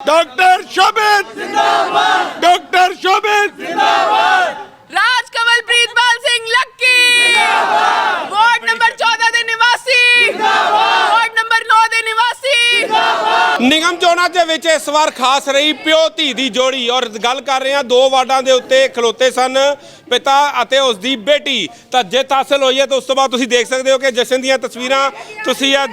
Doctor Shobhit ਜਿੰਦਾਬਾਦ doctor Shobhit Raj Kamalpreet Bal Singh Lucky ਜਿੰਦਾਬਾਦ ward number 14 ਦੇ ਨਿਵਾਸੀ ਜਿੰਦਾਬਾਦ ਵਾਰਡ ਨੰਬਰ 9 ਦੇ ਨਿਵਾਸੀ ਨਿਗਮ ਚੋਣਾਂ ਦੇ ਵਿੱਚ ਇਸ ਵਾਰ ਖਾਸ ਰਹੀ ਪਿਓ ਧੀ ਦੀ ਜੋੜੀ ਔਰ ਗੱਲ ਕਰ ਰਹੇ ਹਾਂ ਦੋ ਵਾਰਡਾਂ ਦੇ ਉੱਤੇ ਖਲੋਤੇ ਸਨ ਪਿਤਾ ਅਤੇ ਉਸ ਦੀ ਬੇਟੀ ਤਾਂ ਜਿੱਤ ਹਾਸਲ ਹੋਈ ਹੈ ਤਾਂ ਉਸ ਤੋਂ ਬਾਅਦ ਤੁਸੀਂ ਦੇਖ ਸਕਦੇ ਹੋ ਕਿ ਜਸ਼ਨ ਦੀਆਂ ਤਸਵੀਰਾਂ ਤੁਸੀਂ ਅੱਜ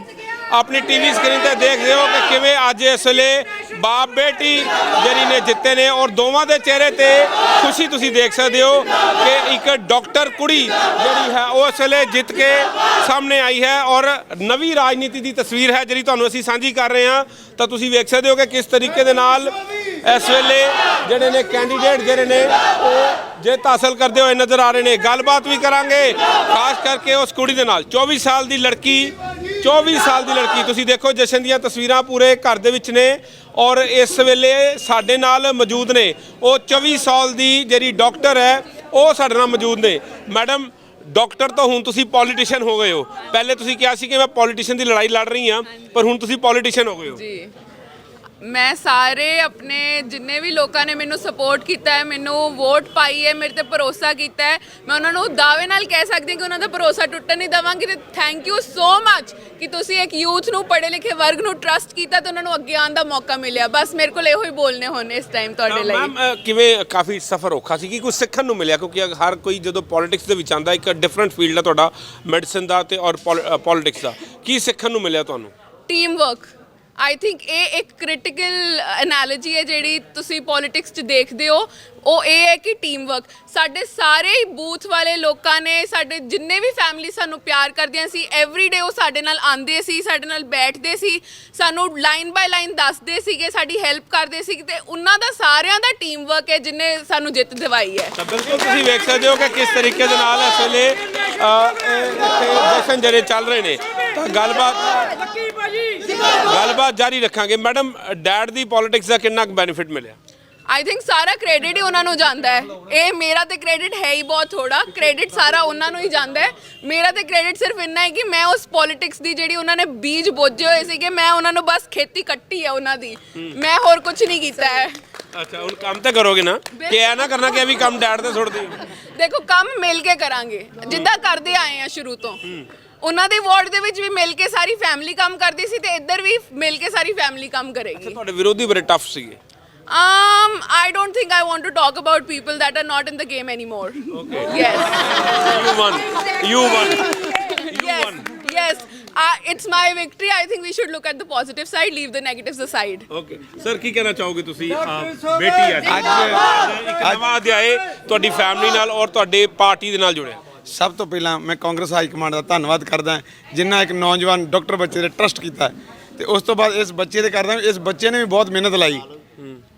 ਆਪਣੀ ਟੀਵੀ ਸਕਰੀਨ ਤੇ ਦੇਖਦੇ ਹੋ ਕਿ ਕਿਵੇਂ ਅੱਜ ਇਸ ਵੇਲੇ ਬਾਪ ਬੇਟੀ ਜਿਹੜੀ ਨੇ ਜਿੱਤੇ ਨੇ ਔਰ ਦੋਵਾਂ ਦੇ ਚਿਹਰੇ ਤੇ ਖੁਸ਼ੀ ਤੁਸੀਂ ਦੇਖ ਸਕਦੇ ਹੋ ਕਿ ਇੱਕ ਡਾਕਟਰ ਕੁੜੀ ਜਿਹੜੀ ਹੈ ਉਹ ਇਸ ਵੇਲੇ ਜਿੱਤ ਕੇ ਸਾਹਮਣੇ ਆਈ ਹੈ ਔਰ ਨਵੀਂ ਰਾਜਨੀਤੀ ਦੀ ਤਸਵੀਰ ਹੈ ਜਿਹੜੀ ਤੁਹਾਨੂੰ ਅਸੀਂ ਸਾਂਝੀ ਕਰ ਰਹੇ ਹਾਂ। ਤਾਂ ਤੁਸੀਂ ਵੇਖ ਸਕਦੇ ਹੋ ਕਿ ਕਿਸ ਤਰੀਕੇ ਦੇ ਨਾਲ ਇਸ ਵੇਲੇ ਜਿਹੜੇ ਨੇ ਕੈਂਡੀਡੇਟ ਜਿਹੜੇ ਨੇ ਉਹ ਜਿੱਤ ਹਾਸਲ ਕਰਦੇ ਹੋਏ ਨਜ਼ਰ ਆ ਰਹੇ ਨੇ। ਗੱਲਬਾਤ ਵੀ ਕਰਾਂਗੇ, ਖਾਸ ਕਰਕੇ ਉਸ ਕੁੜੀ ਦੇ ਨਾਲ। 24 ਸਾਲ ਦੀ ਲੜਕੀ 24 ਸਾਲ ਦੀ ਲੜਕੀ। ਤੁਸੀਂ ਦੇਖੋ, ਜਸ਼ਨ ਦੀਆਂ ਤਸਵੀਰਾਂ ਪੂਰੇ ਘਰ ਦੇ ਵਿੱਚ ਨੇ ਔਰ ਇਸ ਵੇਲੇ ਸਾਡੇ ਨਾਲ ਮੌਜੂਦ ਨੇ। ਉਹ 24 ਸਾਲ ਦੀ ਜਿਹੜੀ ਡਾਕਟਰ ਹੈ, ਉਹ ਸਾਡੇ ਨਾਲ ਮੌਜੂਦ ਨੇ। ਮੈਡਮ, ਡਾਕਟਰ ਤਾਂ ਹੁਣ ਤੁਸੀਂ ਪੋਲੀਟੀਸ਼ੀਅਨ ਹੋ ਗਏ ਹੋ। ਪਹਿਲੇ ਤੁਸੀਂ ਕਿਹਾ ਸੀ ਕਿ ਮੈਂ ਪੋਲੀਟੀਸ਼ੀਅਨ ਦੀ ਲੜਾਈ ਲੜ ਰਹੀ ਹਾਂ, ਪਰ ਹੁਣ ਤੁਸੀਂ ਪੋਲੀਟੀਸ਼ੀਅਨ ਹੋ ਗਏ ਹੋ। ਜੀ। ਮੈਂ ਸਾਰੇ ਆਪਣੇ ਜਿੰਨੇ ਵੀ ਲੋਕਾਂ ਨੇ ਮੈਨੂੰ ਸਪੋਰਟ ਕੀਤਾ ਹੈ ਮੈਨੂੰ ਵੋਟ ਪਾਈ ਹੈ ਮੇਰੇ ਤੇ ਭਰੋਸਾ ਕੀਤਾ ਹੈ ਮੈਂ ਉਹਨਾਂ ਨੂੰ ਦਾਅਵੇ ਨਾਲ ਕਹਿ ਸਕਦੀ ਹਾਂ ਕਿ ਉਹਨਾਂ ਦਾ ਭਰੋਸਾ ਟੁੱਟਣ ਨਹੀਂ ਦੇਵਾਂਗੀ ਤੇ ਥੈਂਕ ਯੂ ਸੋ ਮੱਚ ਕਿ ਤੁਸੀਂ ਇੱਕ ਯੂਥ ਨੂੰ ਪੜ੍ਹੇ ਲਿਖੇ ਵਰਗ ਨੂੰ ਟਰਸਟ ਕੀਤਾ ਤੇ ਉਹਨਾਂ ਨੂੰ ਅੱਗੇ ਆਉਣ ਦਾ ਮੌਕਾ ਮਿਲਿਆ। ਬਸ ਮੇਰੇ ਕੋਲ ਇਹੋ ਹੀ ਬੋਲਨੇ ਹੁਣ ਇਸ ਟਾਈਮ ਤੁਹਾਡੇ ਲਈ। ਮੈਮ ਅ, ਕਿਵੇਂ ਕਾਫੀ ਸਫਰ ਔਖਾ ਸੀ ਕਿ ਕੁਝ ਸਿੱਖਣ ਨੂੰ ਮਿਲਿਆ ਕਿਉਂਕਿ ਹਰ ਕੋਈ ਜਦੋਂ ਪੋਲਿਟਿਕਸ ਦੇ ਵਿੱਚ ਆਂਦਾ ਇੱਕ ਡਿਫਰੈਂਟ ਫੀਲਡ ਹੈ ਤੁਹਾਡਾ ਮੈਡੀਸਨ ਦਾ ਤੇ ਔਰ ਪੋਲਿਟਿਕਸ ਦਾ। ਕੀ ਸਿੱਖਣ ਨੂੰ ਮਿਲਿਆ ਤੁਹਾਨੂੰ? ਟੀਮ ਵਰਕ ਆਈ ਥਿੰਕ ਇਹ ਇੱਕ ਕ੍ਰਿਟੀਕਲ ਐਨਾਲੋਜੀ ਹੈ ਜਿਹੜੀ ਤੁਸੀਂ ਪੋਲਿਟਿਕਸ 'ਚ ਦੇਖਦੇ ਹੋ। ਉਹ ਇਹ ਹੈ ਕਿ ਟੀਮ ਵਰਕ ਸਾਡੇ ਸਾਰੇ ਹੀ ਬੂਥ ਵਾਲੇ ਲੋਕਾਂ ਨੇ ਸਾਡੇ ਜਿੰਨੇ ਵੀ ਫੈਮਿਲੀ ਸਾਨੂੰ ਪਿਆਰ ਕਰਦੀਆਂ ਸੀ ਐਵਰੀ ਡੇ ਉਹ ਸਾਡੇ ਨਾਲ ਆਉਂਦੇ ਸੀ ਸਾਡੇ ਨਾਲ ਬੈਠਦੇ ਸੀ। ਸਾਨੂੰ ਲਾਈਨ ਬਾਈ ਲਾਈਨ ਦੱਸਦੇ ਸੀਗੇ ਸਾਡੀ ਹੈਲਪ ਕਰਦੇ ਸੀ ਤੇ ਉਹਨਾਂ ਦਾ ਸਾਰਿਆਂ ਦਾ ਟੀਮ ਵਰਕ ਹੈ ਜਿਨੇ ਸਾਨੂੰ ਜਿੱਤ ਦਿਵਾਈ ਹੈ। ਤਾਂ ਬਿਲਕੁਲ ਤੁਸੀਂ ਵੇਖ ਸਕਦੇ ਹੋ ਕਿ ਕਿਸ ਤਰੀਕੇ ਦੇ ਨਾਲ ਇਸ ਵੇਲੇ ਅ, ਇਹ ਇੱਥੇ ਜਸ਼ਨ ਜਿਹੜੇ ਚੱਲ ਰਹੇ ਨੇ। ਤਾਂ ਗੱਲਬਾਤ ਗੱਲਬਾਤ ਜਾਰੀ ਰੱਖਾਂਗੇ। ਮੈਡਮ ਡੈਡ ਦੀ ਪੋਲਿਟਿਕਸ ਦਾ ਕਿੰਨਾ ਬੈਨੀਫਿਟ ਮਿਲਿਆ? ਆਈ ਥਿੰਕ ਸਾਰਾ ਕ੍ਰੈਡਿਟ ਹੀ ਉਹਨਾਂ ਨੂੰ ਜਾਂਦਾ ਹੈ। ਇਹ ਮੇਰਾ ਤੇ ਕ੍ਰੈਡਿਟ ਹੈ ਹੀ ਬਹੁਤ ਥੋੜਾ ਕ੍ਰੈਡਿਟ ਸਾਰਾ ਉਹਨਾਂ ਨੂੰ ਹੀ ਜਾਂਦਾ ਹੈ। ਮੇਰਾ ਤੇ ਕ੍ਰੈਡਿਟ ਸਿਰਫ ਇੰਨਾ ਹੈ ਕਿ ਮੈਂ ਉਸ ਪੋਲਿਟਿਕਸ ਦੀ ਜਿਹੜੀ ਉਹਨਾਂ ਨੇ ਬੀਜ ਬੋਝੇ ਹੋਏ ਸੀਗੇ ਮੈਂ ਉਹਨਾਂ ਨੂੰ ਬਸ ਖੇਤੀ ਕੱਟੀ ਹੈ ਉਹਨਾਂ ਦੀ। ਮੈਂ ਹੋਰ ਕੁਝ ਨਹੀਂ ਕੀਤਾ ਹੈ। ਅੱਛਾ ਹੁਣ ਕੰਮ ਤਾਂ ਕਰੋਗੇ ਨਾ? ਕਿ ਇਹ ਨਾ ਕਰਨਾ ਕਿ ਵੀ ਕੰਮ ਡੈਡ ਤੇ ਸੁੱਟ ਦਿਓ ਦੇਖੋ ਕੰਮ ਮਿਲ ਕੇ ਕਰਾਂਗੇ। ਜਿੱਦਾਂ ਕਰਦੇ ਆਏ ਆ ਸ਼ੁਰੂ ਤੋਂ। ਉਹਨਾਂ ਦੇ ਵਾਰਡ ਦੇ ਵਿੱਚ ਵੀ ਮਿਲ ਕੇ ਸਾਰੀ ਫੈਮਿਲੀ ਕੰਮ ਕਰਦੀ ਸੀ ਤੇ ਇੱਧਰ ਵੀ ਮਿਲ ਕੇ ਸਾਰੀ ਫੈਮਿਲੀ ਕੰਮ ਕਰੇਗੀ ਤੁਹਾਡੇ ਵਿਰੋਧੀ ਬੜੇ ਟਫ ਸੀਗੇ Um, I don't think I want to talk about people that are not in the game anymore. Okay. Yes. You won you won yes. Yes. Uh, it's my victory. I think we should look at the positive side, leave the negatives aside. Okay sir ਕੀ ਕਹਿਣਾ ਚਾਹੋਗੇ ਤੁਸੀਂ ਬੇਟੀ ਅੱਜ ਇੱਕ ਨਵਾਂ ਅਧਿਆਏ ਤੁਹਾਡੀ family ਨਾਲ ਔਰ ਤੁਹਾਡੇ ਪਾਰਟੀ ਦੇ ਨਾਲ ਜੁੜਿਆ ਸਭ ਤੋਂ ਪਹਿਲਾਂ ਮੈਂ ਕਾਂਗਰਸ ਹਾਈ ਕਮਾਂਡ ਦਾ ਧੰਨਵਾਦ ਕਰਦਾ ਜਿਨ੍ਹਾਂ ਇੱਕ ਨੌਜਵਾਨ ਡਾਕਟਰ ਬੱਚੇ ਦੇ ਟਰਸਟ ਕੀਤਾ ਤੇ ਉਸ ਤੋਂ ਬਾਅਦ ਇਸ ਬੱਚੇ ਦੇ ਕਰਦਾ ਇਸ ਬੱਚੇ ਨੇ ਵੀ ਬਹੁਤ ਮਿਹਨਤ ਲਾਈ।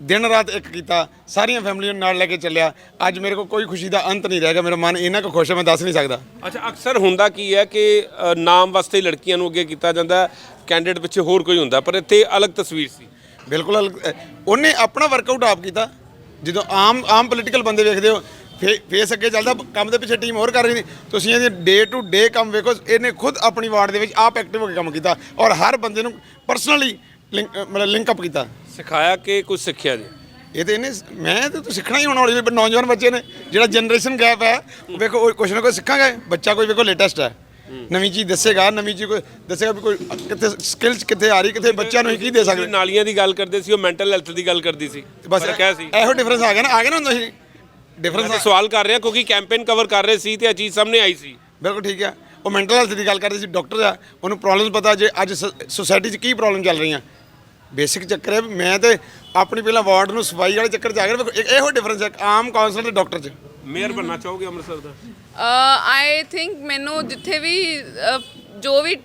ਦਿਨ ਰਾਤ ਇੱਕ ਕੀਤਾ ਸਾਰੀਆਂ ਫੈਮਿਲੀ ਨੂੰ ਨਾਲ ਲੈ ਕੇ ਚੱਲਿਆ। ਅੱਜ ਮੇਰੇ ਕੋਲ ਕੋਈ ਖੁਸ਼ੀ ਦਾ ਅੰਤ ਨਹੀਂ ਰਹਿ ਗਿਆ ਮੇਰਾ ਮਨ ਇੰਨਾ ਕੁ ਖੁਸ਼ ਹੈ ਮੈਂ ਦੱਸ ਨਹੀਂ ਸਕਦਾ। ਅੱਛਾ ਅਕਸਰ ਹੁੰਦਾ ਕੀ ਹੈ ਕਿ ਨਾਮ ਵਾਸਤੇ ਲੜਕੀਆਂ ਨੂੰ ਅੱਗੇ ਕੀਤਾ ਜਾਂਦਾ ਕੈਂਡੀਡੇਟ ਪਿੱਛੇ ਹੋਰ ਕੋਈ ਹੁੰਦਾ ਪਰ ਇੱਥੇ ਅਲੱਗ ਤਸਵੀਰ ਸੀ। ਬਿਲਕੁਲ ਉਹਨੇ ਆਪਣਾ ਵਰਕਆਊਟ ਆਪ ਕੀਤਾ। ਜਦੋਂ ਆਮ ਆਮ ਪੋਲੀਟੀਕਲ ਬੰਦੇ ਵੇਖਦੇ ਹੋ ਫੇਸ ਅੱਗੇ ਚੱਲਦਾ ਕੰਮ ਦੇ ਪਿੱਛੇ ਟੀਮ ਹੋਰ ਕਰ ਰਹੀ ਨੇ ਤੁਸੀਂ ਇਹਦੀ ਡੇ ਟੂ ਡੇ ਕੰਮ ਵੇਖੋ ਇਹਨੇ ਖੁਦ ਆਪਣੀ ਵਾਰਡ ਦੇ ਵਿੱਚ ਆਪ ਐਕਟਿਵ ਹੋ ਕੇ ਕੰਮ ਕੀਤਾ ਔਰ ਹਰ ਬੰਦੇ ਨੂੰ ਪਰਸਨਲੀ ਮਤਲਬ ਲਿੰਕ ਅਪ ਕੀਤਾ। ਸਿਖਾਇਆ ਕਿ ਕੁਝ ਸਿੱਖਿਆ ਜੀ? ਇਹ ਤੇ ਇਹਨੇ ਮੈਂ ਤੇ ਤੂੰ ਸਿੱਖਣਾ ਹੀ ਹੁਣ ਹੌਲੀ ਨੌਜਵਾਨ ਬੱਚੇ ਨੇ ਜਿਹੜਾ ਜਨਰੇਸ਼ਨ ਗੈਪ ਹੈ ਵੇਖੋ ਉਹ ਕੁਛ ਨਾ ਕੁਛ ਸਿੱਖਾਂਗੇ। ਬੱਚਾ ਕੋਈ ਵੇਖੋ ਲੇਟੈਸਟ ਹੈ। ਨਵੀਂ ਚੀਜ਼ ਦੱਸੇਗਾ ਨਵੀਂ ਚੀਜ਼ ਕੋਈ ਦੱਸੇਗਾ ਵੀ ਕੋਈ ਕਿੱਥੇ ਸਕਿੱਲਸ ਕਿੱਥੇ ਆ ਰਹੀ ਕਿੱਥੇ ਬੱਚਿਆਂ ਨੂੰ ਕੀ ਦੇ ਸਕਦੇ? ਨਾਲੀਆਂ ਦੀ ਗੱਲ ਕਰਦੇ ਸੀ ਉਹ ਮੈਂਟਲ ਹੈਲਥ ਦੀ ਗੱਲ ਕਰਦੀ ਸੀ। ਬਸ ਸੀ। ਇਹੋ ਡਿਫਰੈਂਸ ਆ ਗਿਆ ਨਾ ਆ ਗਿਆ ਨਾ ਹੁਣ ਤੁਸੀਂ ਮੈਂ ਡਿਫਰੈਂਸ ਤਾਂ ਸਵਾਲ ਕਰ ਰਿਹਾ ਕਿਉਂਕਿ ਕੈਂਪੇਨ ਕਵਰ ਕਰ ਰਹੇ ਸੀ ਤੇ ਇਹ ਚੀਜ਼ ਸਾਹਮਣੇ ਆਈ ਸੀ। ਬਿਲਕੁਲ ਠੀਕ ਹੈ। ਉਹ ਮੈਂਟਲ ਹੈਲਥ ਦੀ ਗੱਲ ਕਰਦੇ ਸੀ ਡਾਕਟਰ ਆ ਉਹਨੂੰ ਪ੍ਰੋਬਲਮਸ ਪਤਾ ਜੇ ਅੱਜ ਸੋਸਾਇਟੀ 'ਚ ਕੀ ਪ੍ਰੋਬਲਮ ਚੱਲ ਰਹੀਆਂ। ਬੇਸਿਕ ਚੱਕਰ ਹੈ ਮੈਂ ਤੇ ਆਪਣੀ ਪਹਿਲਾਂ ਵਾਰਡ ਨੂੰ ਸਫ਼ਾਈ ਵਾਲੇ ਚੱਕਰ 'ਚ ਆ ਗਿਆ ਇਹੋ ਡਿਫਰੈਂਸ ਹੈ ਆਮ ਕਾਉਂਸਲਰ ਤੇ ਡਾਕਟਰ 'ਚ। ਮੇਅਰ ਬਣਨਾ ਚਾਹੋਗੇ ਅੰਮ੍ਰਿਤਸਰ ਦਾ? ਆਈ ਥਿੰਕ ਮੈਨੂੰ ਜਿੱਥੇ ਵੀ ਅਹ, ਜੋ ਵੀ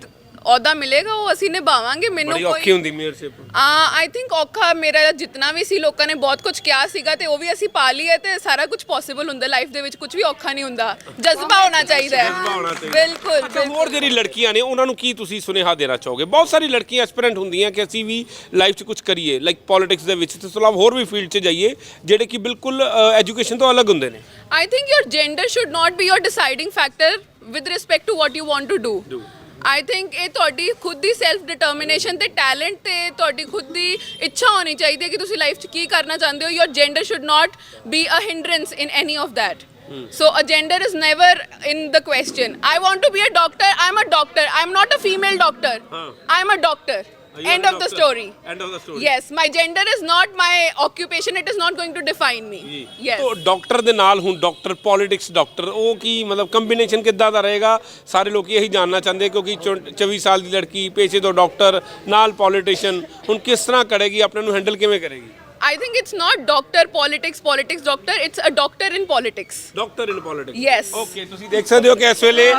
ਅਹੁਦਾ ਮਿਲੇਗਾ ਉਹ ਅਸੀਂ ਨਿਭਾਵਾਂਗੇ ਮੈਨੂੰ ਬੜੀ ਔਖੀ ਹੁੰਦੀ ਮੇਅਰਸ਼ਿਪ। ਆਈ ਥਿੰਕ ਔਖਾ ਮੇਰਾ ਜਿੰਨਾ ਵੀ ਸੀ ਲੋਕਾਂ ਨੇ ਬਹੁਤ ਕੁਝ ਕਿਹਾ ਸੀਗਾ ਤੇ ਉਹ ਵੀ ਅਸੀਂ ਪਾ ਲਈ ਹੈ ਤੇ ਸਾਰਾ ਕੁਝ ਪੋਸੀਬਲ ਹੁੰਦਾ ਲਾਈਫ ਦੇ ਵਿੱਚ ਕੁਝ ਵੀ ਔਖਾ ਨਹੀਂ ਹੁੰਦਾ। ਜਜ਼ਬਾ ਹੋਣਾ ਚਾਹੀਦਾ ਹੈ। ਜਜ਼ਬਾ ਹੋਣਾ ਚਾਹੀਦਾ। ਬਿਲਕੁਲ ਅੱਛਾ ਬਿਲਕੁਲ। ਹੋਰ ਜਿਹੜੀ ਲੜਕੀਆਂ ਨੇ ਉਹਨਾਂ ਨੂੰ ਕੀ ਤੁਸੀਂ ਸੁਨੇਹਾ ਦੇਣਾ ਚਾਹੋਗੇ? ਬਹੁਤ ਸਾਰੀ ਲੜਕੀਆਂ ਐਸਪੀਰੈਂਟ ਹੁੰਦੀਆਂ ਕਿ ਅਸੀਂ ਵੀ ਲਾਈਫ 'ਚ ਕੁਝ ਕਰੀਏ ਲਾਈਕ ਪੋਲਿਟਿਕਸ ਦੇ ਵਿੱਚ। ਤੇ ਇਲਾਵਾ ਹੋਰ ਵੀ ਫੀਲਡ 'ਚ ਜਾਈਏ ਜਿਹੜੇ ਕਿ ਬਿਲਕੁਲ ਐਜੂਕੇਸ਼ਨ ਤੋਂ ਅਲੱਗ ਹੁੰਦੇ ਨੇ। I think your gender should not be your deciding factor with respect to what you want to do. I think ਇਹ ਤੁਹਾਡੀ ਖੁਦ ਦੀ ਸੈਲਫ ਡਿਟਰਮੀਨੇਸ਼ਨ ਤੇ ਟੈਲੈਂਟ ਤੇ ਤੁਹਾਡੀ ਖੁਦ ਦੀ ਇੱਛਾ ਹੋਣੀ ਚਾਹੀਦੀ ਹੈ ਕਿ ਤੁਸੀਂ ਲਾਈਫ 'ਚ ਕੀ ਕਰਨਾ ਚਾਹੁੰਦੇ ਹੋ your gender should not be a hindrance in any of that so a gender is never in the question i want to be a doctor i'm a doctor i'm not a female doctor i'm a doctor end of the story. End of the story yes my gender is not my occupation it is not going to define me. Yes. ਤੋ doctor ਦੇ ਨਾਲ ਹੁਣ doctor politics doctor ਉਹ ਕੀ ਮਤਲਬ combination ਕਿੱਦਾਂ ਦਾ ਰਹੇਗਾ ਸਾਰੇ ਲੋਕੀ ਇਹੀ ਜਾਣਨਾ ਚਾਹੁੰਦੇ ਕਿਉਂਕਿ ਚੌ- 24 ਸਾਲ ਦੀ ਲੜਕੀ ਪੇਸ਼ੇ ਤੋਂ ਡਾਕਟਰ ਨਾਲ ਪੋਲੀਟੀਸ਼ੀਅਨ ਹੁਣ ਕਿਸ ਤਰ੍ਹਾਂ ਕਰੇਗੀ ਆਪਣੇ ਨੂੰ ਹੈਂਡਲ ਕਿਵੇਂ ਕਰੇਗੀ I think it's not doctor politics, politics doctor. It's a doctor in politics. Doctor in politics Yes. Okay ਤੁਸੀਂ ਦੇਖ ਸਕਦੇ ਹੋ ਕਿ ਇਸ ਵੇਲੇ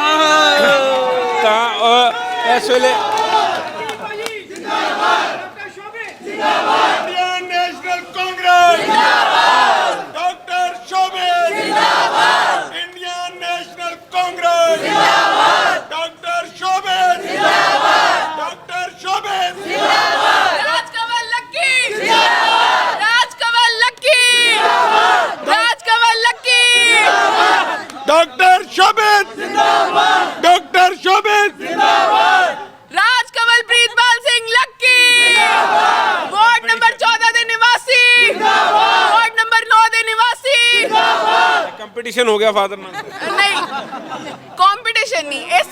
ਤਾਂ ਅ, ਇਸ ਵੇਲੇ ਇੰਡੀਅਨ ਨੈਸ਼ਨਲ ਕਾਂਗਰਸ! ਜਿੰਦਾਬਾਦ ਡਾਕਟਰ ਸ਼ੋਭੇ ਜਿੰਦਾਬਾਦ ਇੰਡੀਅਨ ਨੈਸ਼ਨਲ ਕਾਂਗਰਸ ਜਿੰਦਾਬਾਦ ਡਾਕਟਰ ਸ਼ੋਭੇ ਜਿੰਦਾਬਾਦ doctor Shobhe Raj Kamal Lucky! Raj Kamal Lucky! Raj Kamal Lucky! Doctor Shobhe ਜਿੰਦਾਬਾਦ doctor Shobhe Raj Kamal Preetpal Singh Lucky! Ward number 14 ਦੇ ਨਿਵਾਸੀ! ਵਾਰਡ ਨੰਬਰ 9 ਦੇ ਨਿਵਾਸੀ! ਕੰਪੀਟੀਸ਼ਨ ਹੋ ਗਿਆ ਫਾਦਰ ਨਾਲ ਨਹੀਂ ਕੰਪੀਟੀਸ਼ਨ ਨਹੀਂ ਇਹ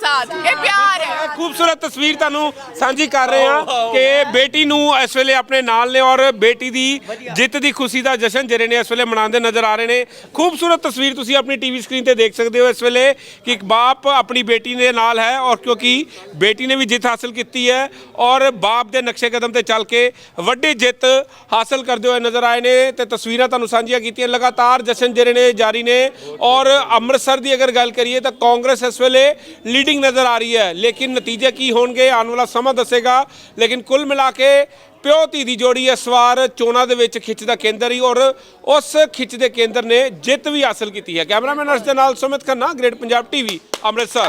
ਸਾਥ। ਹੈ। ਸਾਥ ਇਹ ਖੂਬਸੂਰਤ ਤਸਵੀਰ ਤੁਹਾਨੂੰ ਸਾਂਝੀ ਕਰ ਰਹੇ ਹਾਂ ਕਿ ਬੇਟੀ ਨੂੰ ਇਸ ਵੇਲੇ ਆਪਣੇ ਨਾਲ ਨੇ ਔਰ ਬੇਟੀ ਦੀ ਜਿੱਤ ਦੀ ਖੁਸ਼ੀ ਦਾ ਜਸ਼ਨ ਜਿਹੜੇ ਨੇ ਇਸ ਵੇਲੇ ਮਨਾਉਂਦੇ ਨਜ਼ਰ ਆ ਰਹੇ ਨੇ। ਖੂਬਸੂਰਤ ਤਸਵੀਰ ਤੁਸੀਂ ਆਪਣੀ ਟੀਵੀ ਸਕਰੀਨ ਤੇ ਦੇਖ ਸਕਦੇ ਹੋ ਇਸ ਵੇਲੇ ਕਿ ਇੱਕ ਬਾਪ ਆਪਣੀ ਬੇਟੀ ਦੇ ਨਾਲ ਹੈ ਔਰ ਕਿਉਂਕਿ ਬੇਟੀ ਨੇ ਵੀ ਜਿੱਤ ਹਾਸਲ ਕੀਤੀ ਹੈ ਔਰ ਬਾਪ ਦੇ ਨਕਸ਼ੇ ਕਦਮ ਤੇ ਚੱਲ ਕੇ ਵੱਡੀ ਜਿੱਤ ਹਾਸਲ ਕਰਦੇ ਹੋਏ ਨਜ਼ਰ ਆਏ ਨੇ ਤੇ ਤਸਵੀਰਾਂ ਤੁਹਾਨੂੰ ਸਾਂਝੀਆਂ ਕੀਤੀਆਂ। ਲਗਾਤਾਰ ਜਸ਼ਨ ਜਿਹੜੇ ਨੇ ਜਾਰੀ ਨੇ ਔਰ ਅੰਮ੍ਰਿਤਸਰ ਦੀ ਅਗਰ ਗੱਲ ਕਰੀਏ ਤਾਂ ਕਾਂਗਰਸ ਇਸ ਵੇਲੇ ਲੀਡਿੰਗ ਨਜ਼ਰ ਆ ਰਹੀ ਹੈ। ਲੇਕਿਨ ਨਤੀਜੇ ਕੀ ਹੋਣਗੇ, ਆਉਣ ਵਾਲਾ ਸਮਾਂ ਦੱਸੇਗਾ। ਲੇਕਿਨ ਕੁੱਲ ਮਿਲਾ ਕੇ ਪਿਓ ਧੀ ਦੀ ਜੋੜੀ ਇਸ ਵਾਰ ਚੋਣਾਂ ਦੇ ਵਿੱਚ ਖਿੱਚ ਦਾ ਕੇਂਦਰ ਹੀ, ਔਰ ਉਸ ਖਿੱਚ ਦੇ ਕੇਂਦਰ ਨੇ ਜਿੱਤ ਵੀ ਹਾਸਲ ਕੀਤੀ ਹੈ। ਕੈਮਰਾਮੈਨ ਅਰਸ਼ ਦੇ ਨਾਲ ਸੁਮਿਤ ਖੰਨਾ, ਗ੍ਰੇਟ ਪੰਜਾਬ ਟੀਵੀ, ਅੰਮ੍ਰਿਤਸਰ।